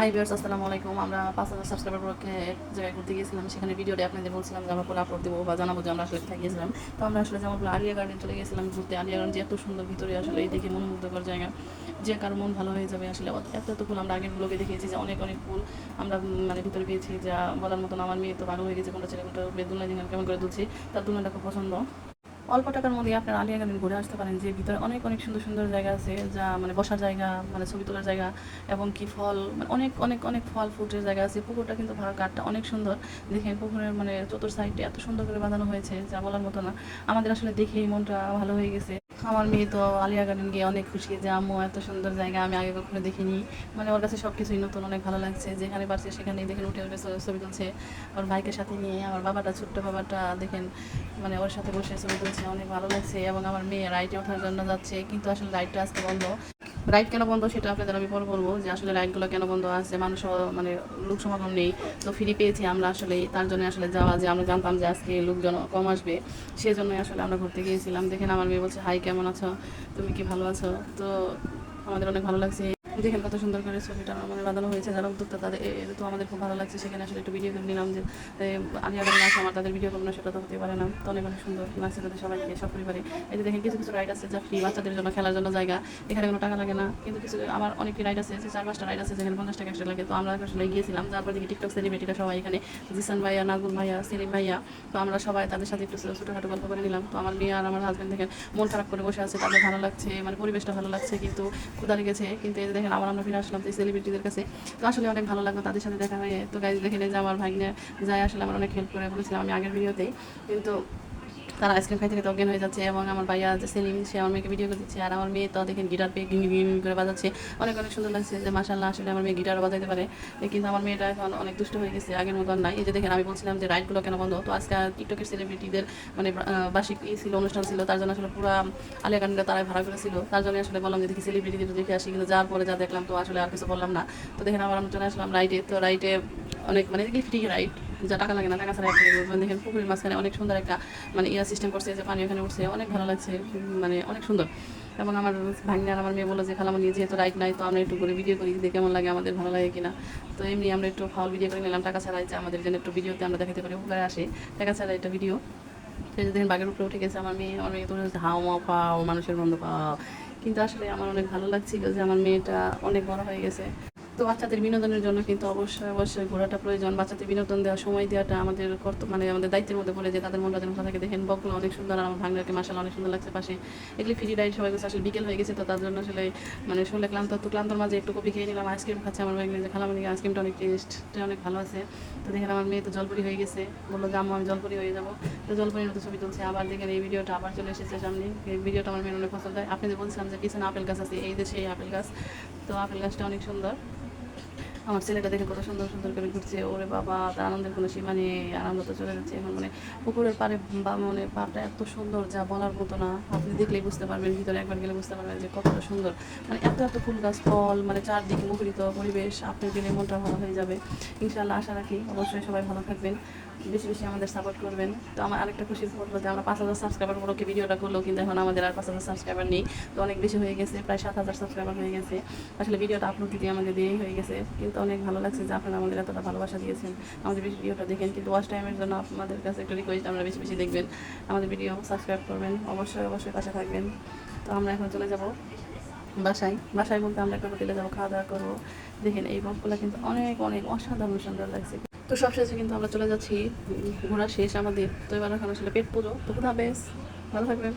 High বিয়ার্স আসসালামু আলাইকুম। আমরা পাঁচ হাজার সাবস্ক্রাইবার এক জায়গায় ঘুরতে গিয়েছিলাম। সেখানে ভিডিওতে আপনাদের বলছিলাম যে আমরা পরে আপলোড দেবো বা জানাব যে আমরা আসলে কোথায় গিয়েছিলাম। তো আমরা আসলে যেমন আলিয়া গার্ডেন চলে গেছিলাম ঘুরতে। আলিয়া গার্ডেন যে এত সুন্দর ভিতরে আসলে এই দেখে মনোমুগ্ধকর জায়গা। যে কারও মন ভালো হয়ে যাবে আসলে। এত এত ফুল আমরা আগের ব্লগে দেখিয়েছি যে অনেক অনেক ফুল আমরা মানে ভিতরে পেয়েছি। যা বলার মতন আমার মেয়ে তো ভালো হয়ে গেছে। কোনটা ছেলে, কোনটা বেদুল্লা দিন কেমন করে দুলছি? তার দুলনাটা খুব পছন্দ। অল্প টাকার মধ্যে আপনার আলিয়া গার্ডেন ঘুরে আসতে পারেন, যে ভিতরে অনেক অনেক সুন্দর সুন্দর জায়গা আছে, যা মানে বসার জায়গা মানে ছবি তোলার জায়গা, এবং কি ফল মানে অনেক অনেক অনেক ফল ফুটের জায়গা আছে। পুকুরটা কিন্তু ভালো ঘাটটা অনেক সুন্দর। দেখেন পুকুরের মানে চতুর সাইডটা এত সুন্দর করে বাঁধানো হয়েছে, যা বলার মতো না। আমাদের আসলে দেখেই মনটা ভালো হয়ে গেছে। আমার মেয়ে তো আলিয়া গার্ডেন গিয়ে অনেক খুশি যে, আম্মু, এত সুন্দর জায়গা, আমি আগে কখনো দেখিনি। মানে ওর কাছে সব কিছুই নতুন, অনেক ভালো লাগছে। যেখানে পারছে সেখানেই দেখেন উঠে উঠে ছবি- তুলছে। ওর ভাইকে সাথে নিয়ে, আমার বাবাটা, ছোট্ট বাবাটা দেখেন মানে ওর সাথে বসে ছবি তুলছে, অনেক ভালো লাগছে। এবং আমার মেয়ে রাইটে ওঠার জন্য যাচ্ছে, কিন্তু আসলে রাইটটা আজকে বন্ধ। রাইড কেন বন্ধ সেটা আপনাদের আমি পরে বলব যে আসলে রাইডগুলো কেন বন্ধ আছে, মানুষ মানে লোক সমাগম নেই, তো ফ্রি পেয়েছি আমরা আসলে, তার জন্য আসলে যাওয়া যে আমরা জানতাম যে আজকে লোকজন কম আসবে, সেজন্যই আসলে আমরা ঘুরতে গিয়েছিলাম। দেখেন আমার মেয়ে বলছে হাই কেমন আছো? তুমি কি ভালো আছো? তো আমাদের অনেক ভালো লাগছে। দেখেন কত সুন্দর করে ছবিটা মানে বাঁধানো হয়েছে যারা উদ্যোক্তা তাদের তো আমাদের খুব ভালো লাগছে সেখানে আসলে একটু ভিডিও নিলাম যে আমি আগে আসে আমার তাদের ভিডিও করব না, সেটা তো হতে পারে না। তো অনেক অনেক সুন্দর লাগছে তাদের সবাইকে, সব পরিবারে। এই যে দেখেন, কিছু কিছু রাইড আছে, যা ফ্রি বাচ্চাদের জন্য, খেলার জন্য জায়গা। এখানে কোনো টাকা লাগে না, কিন্তু কিছু, আমার অনেকটি রাইড আছে চার, পাঁচটা রাইড আছে, যেখানে পঞ্চাশ টাকা লাগে। তো আমরা আসলে গিয়েছিলাম তারপর দেখি টিকটক সেলিব্রিটিরা সবাই এখানে, জিসান ভাইয়া, নাজমুল ভাইয়া, সেলিম ভাইয়া। তো আমরা সবাই তাদের সাথে একটু ছোটোখাটো গল্প করে নিলাম। তো আমার মেয়ে আর আমার হাজব্যান্ড দেখেন, মন খারাপ করে বসে আছে, তাদের ভালো লাগছে মানে পরিবেশটা ভালো লাগছে, কিন্তু ক্ষুদা লেগেছে। কিন্তু এই যে দেখেন আবার আমরা ফিরে আসলাম এই সেলিব্রিটিদের কাছে। তো আসলে অনেক ভালো লাগল তাদের সাথে দেখা হয়ে। তো গাইজ দেখেন যে আমার ভাগ্নে যায় আসলে আমার অনেক হেল্প করে বলেছিলাম আমি আগের ভিডিওতেই কিন্তু তারা আইসক্রিম খাইতে খাইতে অজ্ঞান হয়ে যাচ্ছে এবং আমার ভাইয়া যে সেলিম, সে আমার মেয়েকে ভিডিও করে দিচ্ছে আর আমার মেয়ে তো দেখেন গিটার পেয়ে গিং গিং করে বাজাচ্ছে। অনেক অনেক সুন্দর লাগছে যে মাসাল্লাহ আসলে আমার মেয়ে গিটার বাজাইতে পারে। কিন্তু আমার মেয়েটা এখন অনেক দুষ্ট হয়ে গেছে, আগের মতো নাই। এই যে দেখেন আমি বলছিলাম যে রাইডগুলো কেন বন্ধ? তো আজকে টিকটকের সেলিব্রিটিদের মানে বার্ষিক ই ছিল, অনুষ্ঠান ছিল, তার জন্য আসলে পুরো আলিয়া গানটা তারাই ভাড়া করেছিল। তার জন্য আসলে বললাম যে দেখি সেলিব্রিটিদের দেখে আসি, কিন্তু যাওয়ার পরে যা দেখলাম তো আসলে আর কিছু বললাম না। তো দেখেন আমরা চলে আসলাম রাইডে তো রাইডে অনেক মানে ফ্রি রাইড যা টাকা লাগে না, টাকা ছাড়া দেখবেন দেখেন পুকুরের মাঝখানে অনেক সুন্দর একটা মানে ইয়া সিস্টেম করছে যে পানি ওখানে উঠছে, অনেক ভালো লাগছে মানে অনেক সুন্দর। এবং আমার ভাগ্নে আমার মেয়ে বলো যে খালামা নিয়ে যেহেতু রাইট নাই, তো আমরা একটু করে ভিডিও করি, দেখে কেমন লাগে, আমাদের ভালো লাগে কিনা? তো এমনি আমরা একটু ফাউল ভিডিও করে নিলাম, টাকা ছাড়াই যে আমাদের জন্য একটু ভিডিওতে আমরা দেখাতে পারি, উপকারে আসে। টাকা ছাড়া একটা ভিডিও সেই যে দেখেন বাঘের উপরে উঠে গেছে আমার মেয়ে আমার মেয়ে হাও, মা, পাও, মানুষের বন্ধু পাও। কিন্তু আসলে আমার অনেক ভালো লাগছিল যে আমার মেয়েটা অনেক বড় হয়ে গেছে। তো বাচ্চাদের বিনোদনের জন্য কিন্তু অবশ্যই অবশ্যই ঘোরাটা প্রয়োজন। বাচ্চাদের বিনোদন দেওয়া সময় দেওয়াটা আমাদের কর্ত মানে আমাদের দায়িত্বের মধ্যে পড়ে যে তাদের মনটা যেন থাকে। দেখেন বকগুলো অনেক সুন্দর আর আমার ভাঙনাকে মাসাল অনেক সুন্দর লাগছে পাশে। এগুলি ফ্রি রাইড সবাই কাছে আসলে বিকেল হয়ে গেছে তো তার জন্য আসলে মানে শুনলে ক্লান্ত, তো ক্লান্তর মাঝে একটু কপি খেয়ে নিলাম আইসক্রিম খাচ্ছে আমার ভাগ্নে যে খালামানি আইসক্রিমটা অনেক টেস্টটা অনেক ভালো আছে। তো দেখেন আমার মেয়ে তো জলপুরি হয়ে গেছে, বলল যে আমি জলপুরি হয়ে যাব। তো জলপুরির মতো ছবি তুলছে, আবার দেখেন এই ভিডিওটা আবার চলে এসেছে সামনে। এই ভিডিওটা আমার মেয়ের অনেক পছন্দ হয়। আপনি যে বলছিলাম যে পিছনে আপেল গাছ আছে, এই দেশে এই আপেল গাছ। তো আপেল গাছটা অনেক সুন্দর। আমার ছেলেটা দেখে কত সুন্দর সুন্দর করে ঘুরছে। ওরে বাবা, তার আনন্দের কোনো সীমা নেই আনন্দ তো চলে যাচ্ছে। এখন মানে পুকুরের পাড়ে বা মানে পাড়টা এত সুন্দর, যা বলার মতো না। আপনি দেখলেই বুঝতে পারবেন, ভিতরে একবার গেলে বুঝতে পারবেন যে কতটা সুন্দর। মানে এত এত ফুল গাছ, ফল মানে চারদিকে মুখরিত পরিবেশ, আপনি গেলে মনটা ভালো হয়ে যাবে। ইনশাল্লাহ আশা রাখি অবশ্যই সবাই ভালো থাকবেন, বেশি বেশি আমাদের সাপোর্ট করবেন। তো আমার আরেকটা খুশির খবর যে আমরা পাঁচ হাজার সাবস্ক্রাইবার উপলক্ষে ভিডিওটা করল, কিন্তু এখন আমাদের আর পাঁচ হাজার সাবস্ক্রাইবার নেই। তো অনেক বেশি হয়ে গেছে, প্রায় সাত হাজার সাবস্ক্রাইবার হয়ে গেছে। আসলে ভিডিওটা আপলোড দিতে আমাদের দিয়েই হয়ে গেছে কিন্তু অনেক ভালো লাগছে যে আপনারা আমাদের এতটা ভালোবাসা দিয়েছেন। আমাদের ভিডিওটা দেখেন, কিন্তু ওয়াচ টাইমের জন্য আপনাদের কাছে একটু রিকোয়েস্ট আমরা বেশি বেশি দেখবেন। আমাদের ভিডিও সাবস্ক্রাইব করবেন, অবশ্যই অবশ্যই পাশে থাকবেন। তো আমরা এখন চলে যাব বাসায়। বাসায় বলতে আমরা একটা হোটেলে যাব, খাওয়া দাওয়া করব। দেখেন এই বকগুলো কিন্তু অনেক অনেক অসাধারণ সুন্দর লাগছে। তো সবশেষে কিন্তু আমরা চলে যাচ্ছি, ঘোরা শেষ আমাদের। তো এবার এখন আসলে পেট পুজো। তো কোথা বেশ ভালো থাকবেন।